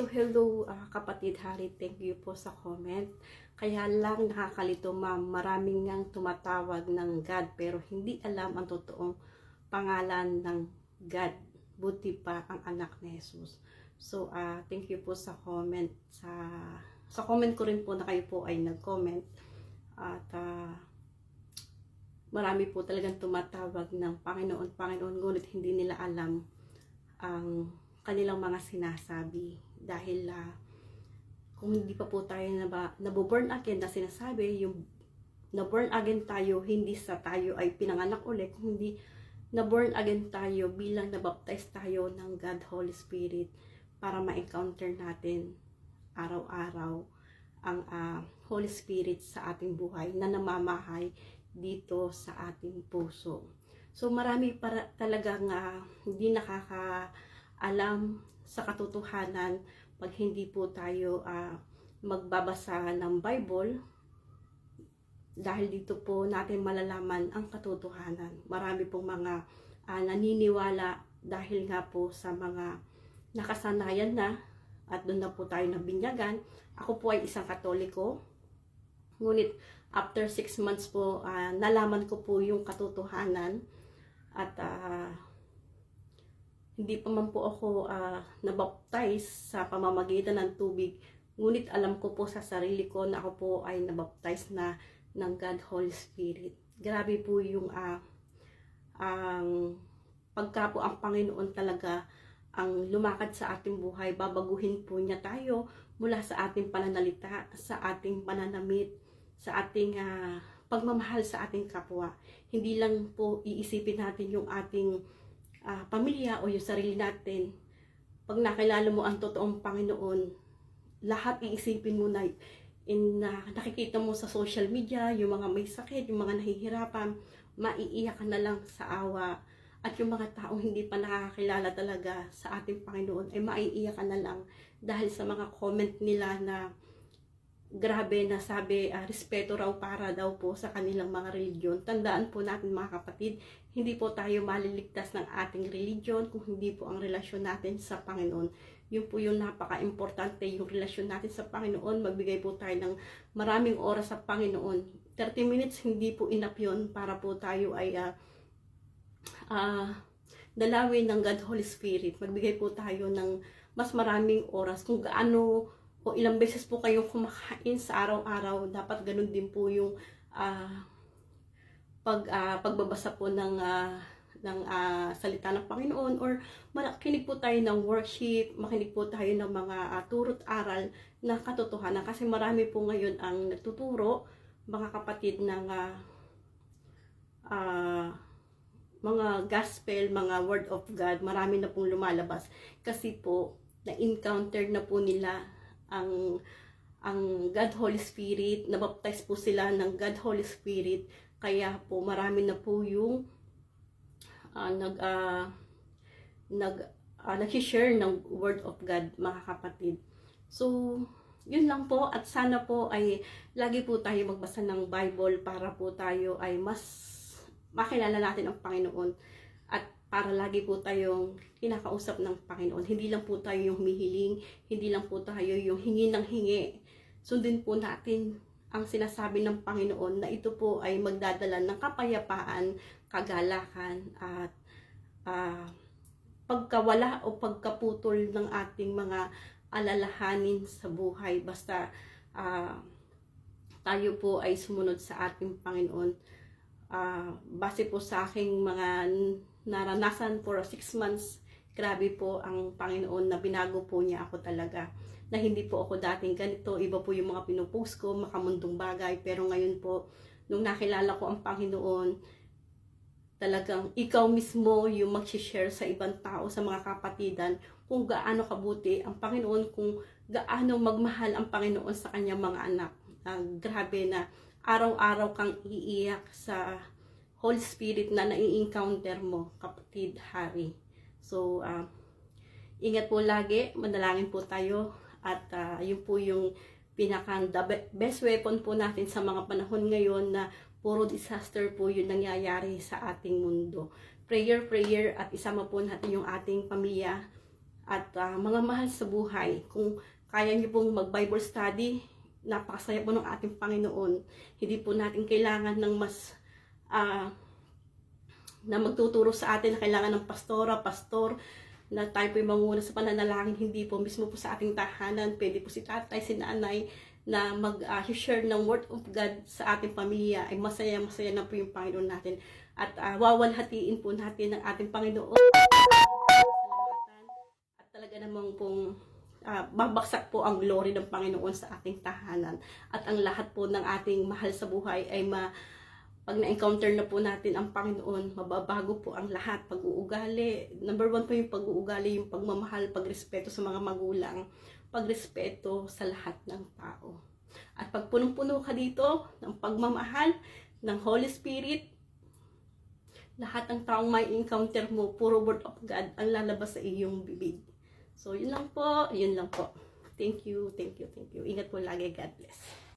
So hello ah, kapatid Hari, thank you po sa comment. Kaya lang nakakalito ma'am, maraming ngang tumatawag ng God pero hindi alam ang totoong pangalan ng God. Buti pa ang anak ni Jesus. So ah, thank you po sa comment. Sa, sa comment ko rin po na kayo po ay nag-comment. At ah, marami po talagang tumatawag ng Panginoon, Panginoon, ngunit hindi nila alam ang kanilang mga sinasabi dahil ah, kung hindi pa po tayo na ba, naboborn again na sinasabi, yung na-born again tayo, hindi sa tayo ay pinanganak ulit, kung hindi na-born again tayo bilang nabaptize tayo ng God Holy Spirit para ma-encounter natin araw-araw ang ah, Holy Spirit sa ating buhay na namamahay dito sa ating puso. So marami para talagang ah, hindi nakakaalam sa katotohanan pag hindi po tayo ah, magbabasa ng Bible dahil dito po natin malalaman ang katotohanan. Marami pong mga ah, naniniwala dahil nga po sa mga nakasanayan na at doon na po tayo nabinyagan. Ako po ay isang katoliko. Ngunit after six months po, ah, nalaman ko po yung katotohanan at ah, hindi pa man po ako ah, nabaptize sa pamamagitan ng tubig. Ngunit alam ko po sa sarili ko na ako po ay nabaptize na ng God Holy Spirit. Grabe po yung ah, ang pagka po ang Panginoon talaga ang lumakad sa ating buhay, babaguhin po niya tayo mula sa ating pananalita, sa ating pananamit, sa ating ah, pagmamahal sa ating kapwa. Hindi lang po iisipin natin yung ating ah, pamilya o yung sarili natin. Pag nakilala mo ang totoong Panginoon, lahat iisipin mo na in na nakikita mo sa social media, yung mga may sakit, yung mga nahihirapan, maiiyak ka na lang sa awa. At yung mga taong hindi pa nakakilala talaga sa ating Panginoon, ay maiiyak ka na lang dahil sa mga comment nila na grabe na sabi, ah, respeto raw para daw po sa kanilang mga religion. Tandaan po natin mga kapatid, hindi po tayo maliligtas ng ating religion kung hindi po ang relasyon natin sa Panginoon. Yun po yung napaka-importante, yung relasyon natin sa Panginoon. Magbigay po tayo ng maraming oras sa Panginoon. 30 minutes, hindi po enough yun para po tayo ay ah, ah, dalawin ng God Holy Spirit. Magbigay po tayo ng mas maraming oras kung gaano o ilang beses po kayong kumakain sa araw-araw. Dapat ganun din po yung ah, pag ah, pagbabasa po ng ah, ng ah, salita ng Panginoon or makinig po tayo ng worship, makinig po tayo ng mga ah, turo't aral na katotohanan kasi marami po ngayon ang nagtuturo mga kapatid ng ah, ah, mga gospel, mga word of God, marami na pong lumalabas kasi po na-encounter na po nila ang ang God Holy Spirit, nabaptize po sila ng God Holy Spirit, kaya po marami na po yung ah, nag ah, nag uh, nag-share ng word of God mga kapatid. So, yun lang po. At sana po ay lagi po tayo magbasa ng Bible para po tayo ay mas makilala natin ang Panginoon para lagi po tayong kinakausap ng Panginoon. Hindi lang po tayo yung humihiling, hindi lang po tayo yung hingi ng hingi. Sundin po natin ang sinasabi ng Panginoon na ito po ay magdadala ng kapayapaan, kagalakan at ah, pagkawala o pagkaputol ng ating mga alalahanin sa buhay. Basta ah, tayo po ay sumunod sa ating Panginoon ah, base po sa aking mga naranasan for 6 months, grabe po ang Panginoon na binago po niya ako talaga. Na hindi po ako dating ganito, iba po yung mga pinupost ko, makamundong bagay. Pero ngayon po, nung nakilala ko ang Panginoon, talagang ikaw mismo yung mag-share sa ibang tao, sa mga kapatidan, kung gaano kabuti ang Panginoon, kung gaano magmahal ang Panginoon sa kanyang mga anak. Ah, grabe na araw-araw kang iiyak sa Holy Spirit na nai-encounter mo, kapatid Hari. So, ah, ingat po lagi, manalangin po tayo at ah, yun po yung pinakang best weapon po natin sa mga panahon ngayon na puro disaster po yung nangyayari sa ating mundo. Prayer, prayer at isama po natin yung ating pamilya At ah, mga mahal sa buhay, kung kaya niyo pong mag-Bible study, napakasaya po ng ating Panginoon. Hindi po natin kailangan ng mas ah, na magtuturo sa atin na kailangan ng pastora, pastor, na tayo po yung manguna sa pananalangin, hindi po, mismo po sa ating tahanan, pwede po si tatay, si nanay, na mag-share ng word of God sa ating pamilya, ay masaya-masaya na po yung Panginoon natin. At ah, wawalhatiin po natin ang ating Panginoon. At talaga namang pong ah, babaksak po ang glory ng Panginoon sa ating tahanan. At ang lahat po ng ating mahal sa buhay ay ma pag na-encounter na po natin ang Panginoon, mababago po ang lahat. Pag-uugali. Number one po yung pag-uugali, yung pagmamahal, pagrespeto sa mga magulang, pagrespeto sa lahat ng tao. At pag punong-puno ka dito ng pagmamahal ng Holy Spirit, lahat ng taong may encounter mo, puro word of God ang lalabas sa iyong bibig. So, yun lang po, yun lang po. Thank you, thank you, thank you. Ingat po lagi. God bless.